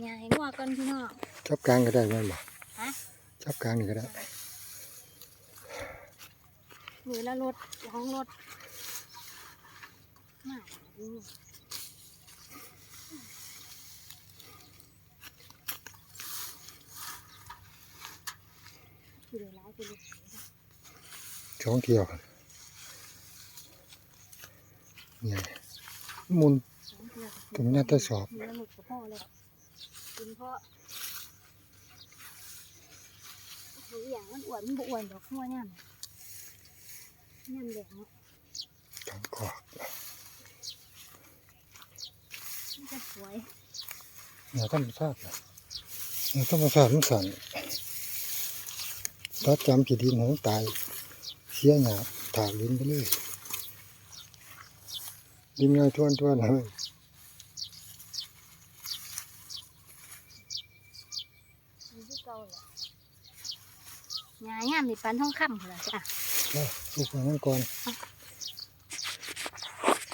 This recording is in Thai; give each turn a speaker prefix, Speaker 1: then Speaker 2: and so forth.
Speaker 1: หญ้าให้งัวก่อนพี่น้อง
Speaker 2: จับกลางก็ได้แม่นบ่
Speaker 1: ฮะ
Speaker 2: จับกลางนี่ก็ได้
Speaker 1: มือละรถห้องรถมาดูคือร้ายคือเลย
Speaker 2: ช่องเกี่ยวกันนี่หมุน ถึงน่าจะสอบ
Speaker 1: มือละหลุด กับพ่อเพ่อโอ้ยอย่างมันอ้วนมันบอ้วนดอกหัวย่ำย่ำแดงเนาะ
Speaker 2: ทางกอก
Speaker 1: มันจะสวย
Speaker 2: เนี่ยธรรมชาตินะเนี่ยธรรมชาติมันสั่นถ้าจำกี่ดินของตาย เสียหยาถากดินไปเลยดินง่ายทวนทวนๆเลย
Speaker 1: มีที่ เก่าแหละหญ้าย่ำนี่ปันทองคำเหรอจ้ะ
Speaker 2: เอาสุกมันก่อน